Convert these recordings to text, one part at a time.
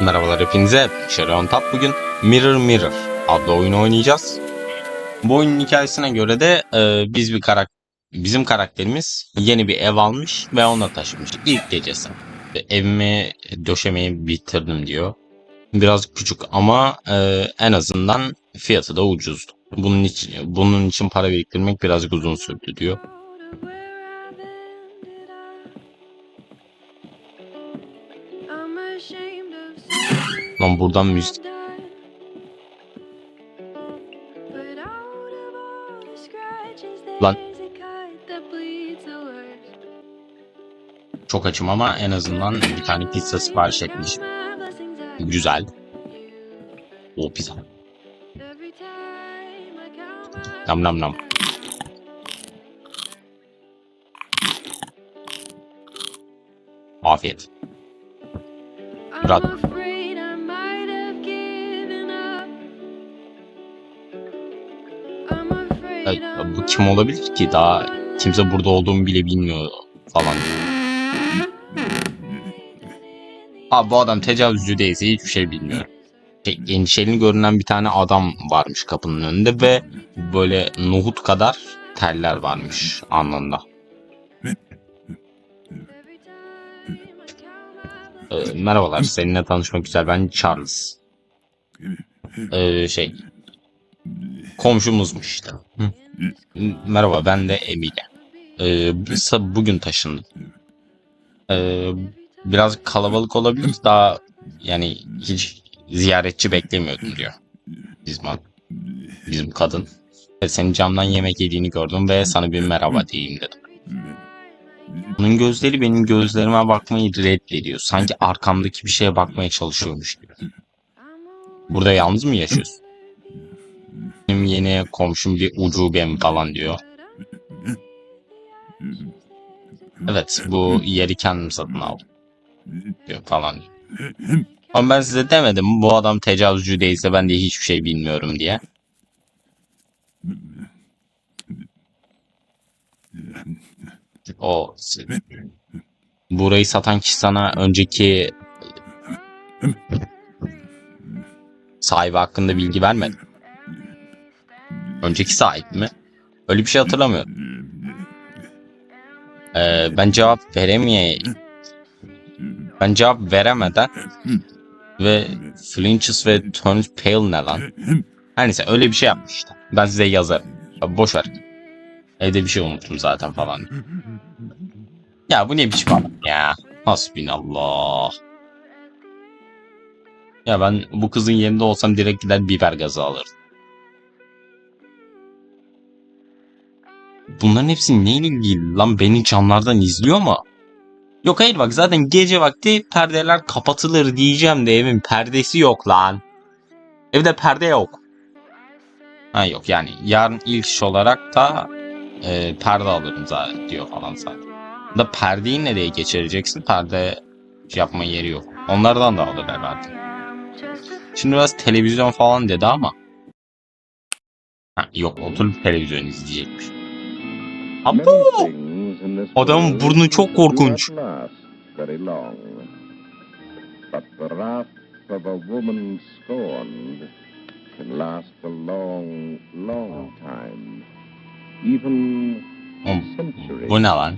Merhabalar hepinize. Şöyle on tap bugün Mirror Mirror adlı oyunu oynayacağız. Bu oyunun hikayesine göre de e, biz bir karak bizim karakterimiz yeni bir ev almış ve ona taşımış ilk gecesi. Evimi döşemeyi bitirdim diyor. Biraz küçük ama e, en azından fiyatı da ucuzdu. Bunun için bunun için para biriktirmek birazcık uzun sürdü diyor. Lan buradan müzik Lan. çok açım ama en azından bir tane pizza sipariş etmiş. Güzel. O pizza. Nam nam nam. Afiyet. Murat. Ya, bu kim olabilir ki? Daha kimse burada olduğumu bile bilmiyor falan. Abi bu adam tecavüzcü değilse hiçbir şey bilmiyor. Şey, endişeli görünen bir tane adam varmış kapının önünde ve böyle nohut kadar teller varmış alnında. Ee, merhabalar, seninle tanışmak güzel. Ben Charles. Ee, şey, komşumuzmuş işte. Merhaba, ben de Emile. Ee, bugün taşındım. Ee, biraz kalabalık olabilir. Daha yani hiç ziyaretçi beklemiyordum diyor. Bizim, bizim kadın. Senin camdan yemek yediğini gördüm ve sana bir merhaba diyeyim dedim. Onun gözleri benim gözlerime bakmayı reddediyor. Sanki arkamdaki bir şeye bakmaya çalışıyormuş gibi. Burada yalnız mı yaşıyorsun? Benim yeni komşum bir ucubem falan diyor. Evet bu yeri kendim satın aldım diyor falan diyor. Ama ben size demedim bu adam tecavüzcü değilse ben de hiçbir şey bilmiyorum diye. O burayı satan kişi sana önceki sahibi hakkında bilgi vermedi. Önceki sahip mi? Öyle bir şey hatırlamıyorum. Ee, ben cevap veremeye ben cevap veremeden ve flinches ve turns pale ne lan? Her neyse öyle bir şey yapmış işte. Ben size yazarım. Ya boş ver. Evde bir şey unuttum zaten falan. Ya bu ne biçim adam ya. Hasbinallah. Ya ben bu kızın yerinde olsam direkt gider biber gazı alırdım. Bunların hepsi neyle ilgili lan beni camlardan izliyor mu? Yok hayır bak zaten gece vakti perdeler kapatılır diyeceğim de evin perdesi yok lan. Evde perde yok. Ha yok yani yarın ilk iş olarak da e, perde alırım zaten diyor falan zaten. Da perdeyi nereye geçireceksin? Perde yapma yeri yok. Onlardan da alır herhalde. Şimdi biraz televizyon falan dedi ama. Ha, yok oturup televizyon izleyecekmiş. Abo! Adamın burnu çok korkunç. Bu ne lan?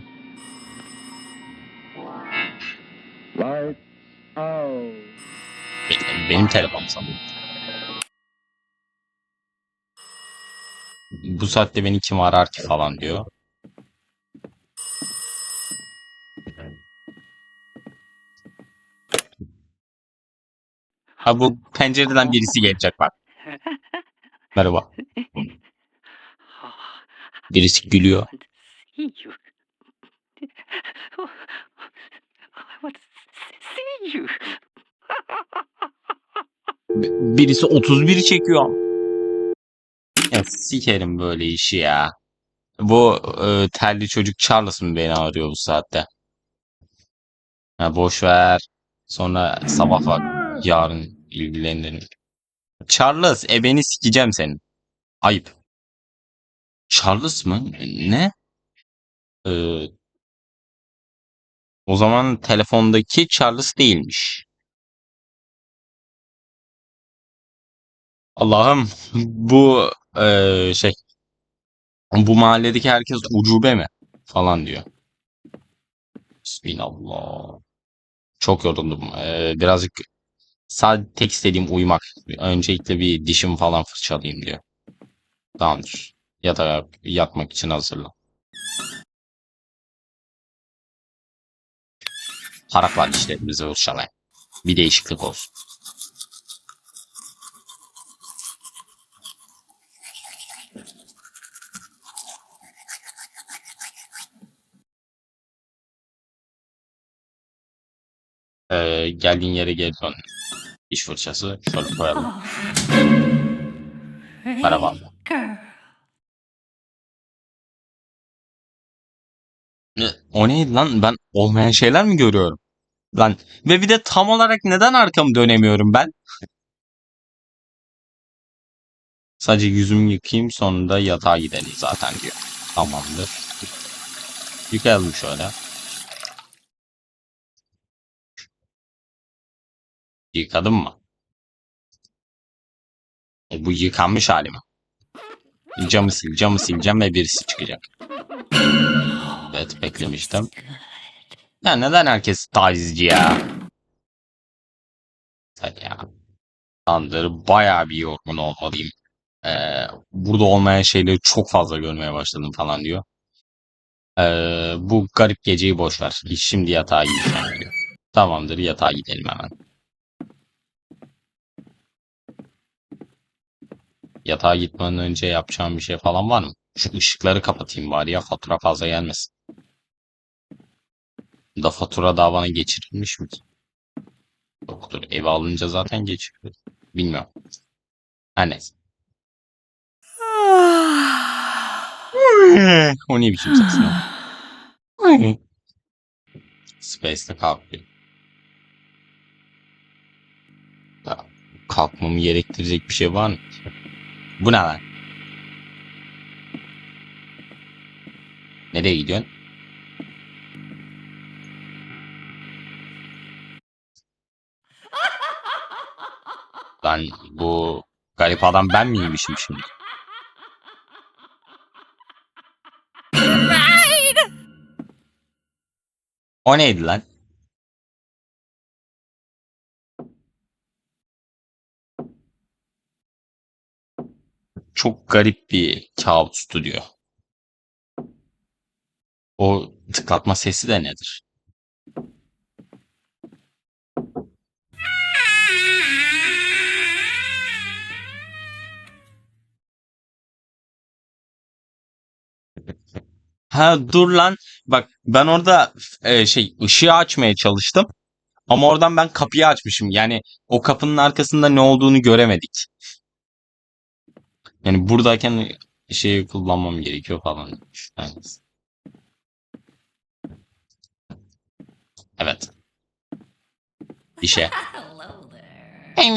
Benim, benim telefonum sanırım. Bu saatte beni kim arar ki falan diyor. Ha bu pencereden birisi gelecek bak. Merhaba. Birisi gülüyor. B- Birisi 31'i çekiyor. Ya sikerim böyle işi ya. Bu e, terli çocuk Charles mı beni arıyor bu saatte? Ha, boş ver. Sonra sabah var. Yarın ilgilenirim. Charles, e beni sikeceğim senin. Ayıp. Charles mı? Ne? Ee, o zaman telefondaki Charles değilmiş. Allah'ım bu eee, şey bu mahalledeki herkes ucube mi falan diyor. Bismillah. Çok yoruldum. Eee, birazcık sadece tek istediğim uyumak. Öncelikle bir dişim falan fırçalayayım diyor. Tamamdır. Yatağa yatmak için hazırlan. Haraklar dişlerimizi fırçalayın. Bir değişiklik olsun. Ee, geldiğin yere geri dön. Diş fırçası şöyle koyalım. Girl. Ne- O neydi lan? Ben olmayan şeyler mi görüyorum? Lan ve bir de tam olarak neden arkamı dönemiyorum ben? Sadece yüzümü yıkayayım sonra da yatağa gidelim zaten diyor. Tamamdır. Yıkayalım şöyle. Yıkadım mı? E, bu yıkanmış hali mi? Camı sil, camı sileceğim ve birisi çıkacak. Evet beklemiştim. Ya neden herkes tacizci ya? Ya. Tanrı bayağı bir yorgun olmalıyım. Ee, burada olmayan şeyleri çok fazla görmeye başladım falan diyor. Ee, bu garip geceyi boş ver. Şimdi yatağa gideceğim diyor. Tamamdır yatağa gidelim hemen. Yatağa gitmeden önce yapacağım bir şey falan var mı? Şu ışıkları kapatayım bari ya fatura fazla gelmesin. Da fatura daha bana geçirilmiş mi ki? Yoktur. Eve alınca zaten geçirilir. Bilmiyorum. Her neyse. o ne biçim ses ya? Space'de kalkıyor. Kalkmamı gerektirecek bir şey var mı? Bu ne lan? Nereye gidiyorsun? Lan bu garip adam ben miymişim şimdi? O neydi lan? Çok garip bir kabustu diyor. O tıklatma sesi de nedir? Ha dur lan. Bak ben orada e, şey ışığı açmaya çalıştım. Ama oradan ben kapıyı açmışım. Yani o kapının arkasında ne olduğunu göremedik. Yani buradayken şeyi kullanmam gerekiyor falan. Yani. Evet. İşe.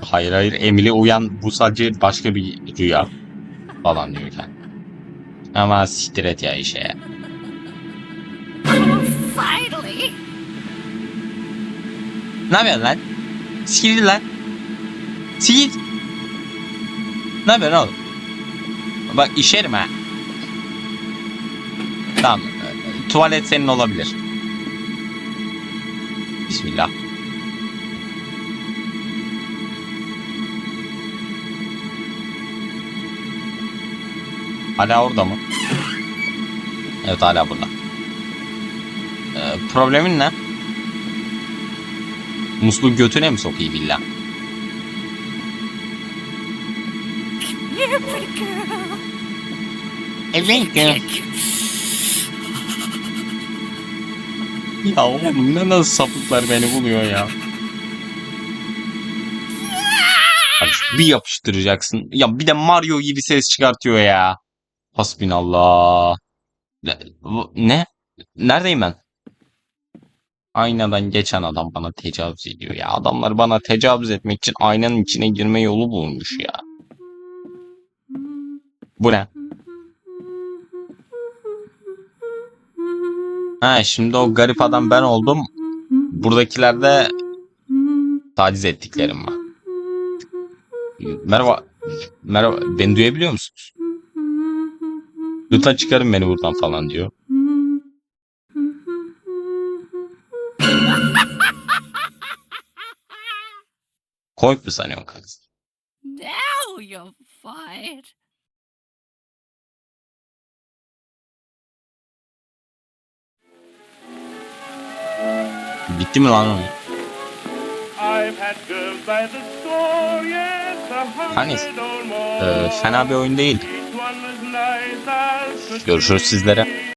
Hayır hayır Emily uyan bu sadece başka bir rüya falan diyorken. Ama siktir et ya işe. Ne yapıyorsun lan? Siktir lan. Siktir. Ne yapıyorsun oğlum? Bak işerim ha. Tamam. Tuvalet senin olabilir. Bismillah. Hala orada mı? Evet hala burada. Ee, problemin ne? Musluğu götüne mi sokayım illa? Evet ya. Oğlum ne nasıl sapıklar beni buluyor ya. Abi bir yapıştıracaksın. Ya bir de Mario gibi ses çıkartıyor ya. Hasbinallah. Ne? Neredeyim ben? Aynadan geçen adam bana tecavüz ediyor ya. Adamlar bana tecavüz etmek için aynanın içine girme yolu bulmuş ya. Bu ne? Ha şimdi o garip adam ben oldum. Buradakilerde taciz ettiklerim var. Merhaba. Merhaba. Beni duyabiliyor musunuz? Lütfen çıkarın beni buradan falan diyor. Komik mi sanıyorsun kız? Now you're fired. Bitti mi lan o? I've had girls by the score, yes, a Hani. Ee, fena bir oyun değil. Görüşürüz sizlere.